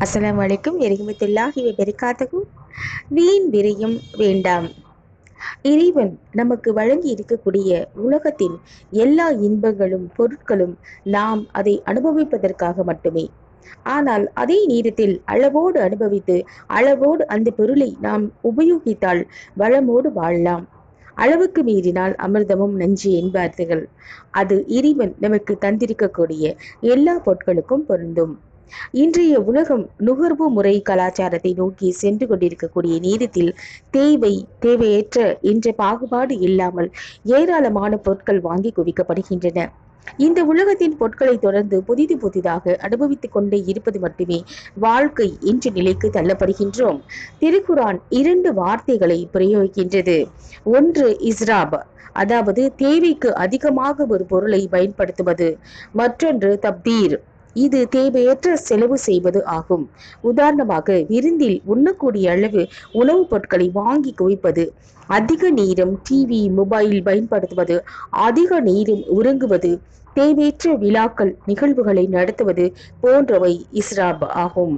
அஸ்லாம் வலைக்கும் எரிமத்துல்லாஹி பெருக்காத்தகும் வீண் விரையும் வேண்டாம். இறைவன் நமக்கு வழங்கி இருக்கக்கூடிய உலகத்தில் எல்லா இன்பங்களும் பொருட்களும் நாம் அதை அனுபவிப்பதற்காக மட்டுமே. ஆனால் அதே நேரத்தில் அளவோடு அனுபவித்து அளவோடு அந்த பொருளை நாம் உபயோகித்தால் வளமோடு வாழலாம். அளவுக்கு மீறினால் அமிர்தமும் நஞ்சு என்பார்கள் அது இறைவன் நமக்கு தந்திருக்கக்கூடிய எல்லா பொருட்களுக்கும் பொருந்தும். இன்றைய உலகம் நுகர்வு முறை கலாச்சாரத்தை நோக்கி சென்று கொண்டிருக்கக்கூடிய நேரத்தில் தேவை தேவையற்ற என்ற பாகுபாடு இல்லாமல் ஏராளமான பொருட்கள் வாங்கி குவிக்கப்படுகின்றன. இந்த உலகத்தின் பொருட்களை தொடர்ந்து புதிது புதிதாக அனுபவித்துக் கொண்டே இருப்பது மட்டுமே வாழ்க்கை என்ற நிலைக்கு தள்ளப்படுகின்றோம். திருக்குரான் இரண்டு வார்த்தைகளை பிரயோகிக்கின்றது. ஒன்று இஸ்ராப் அதாவது தேவைக்கு அதிகமாக ஒரு பொருளை பயன்படுத்துவது. மற்றொன்று தப்தீர். இது தேவையற்ற செலவு செய்வது ஆகும். உதாரணமாக விருந்தில் உண்ணக்கூடிய அளவு உணவுப் பொருட்களை வாங்கி குவிப்பது அதிக நேரம் டிவி மொபைல் பயன்படுத்துவது அதிக நேரம் உறங்குவது தேவையற்ற விழாக்கள் நிகழ்வுகளை நடத்துவது போன்றவை இஸ்ராப் ஆகும்.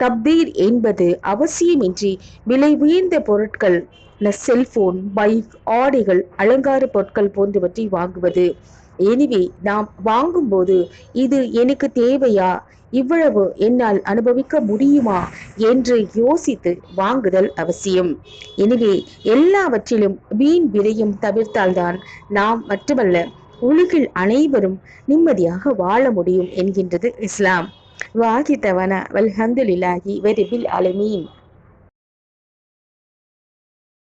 தப்தீர் என்பது அவசியமின்றி விலை உயர்ந்த பொருட்கள் செல்போன் பைக் ஆடைகள் அலங்கார பொருட்கள் போன்றவற்றை வாங்குவது. எனவே நாம் வாங்கும்போது இது எனக்கு தேவையா? இவ்வளவு என்னால் அனுபவிக்க முடியுமா? என்று யோசித்து வாங்குதல் அவசியம். எனவே எல்லாவற்றிலும் வீண் விரையும் தவிர்த்தால்தான் நாம் மட்டுமல்ல உலகில் அனைவரும் நிம்மதியாக வாழ முடியும் என்கின்றது இஸ்லாம். வாகித்தவன வல்ஹந்துலில்லாஹி வெரிபில் அலமீன்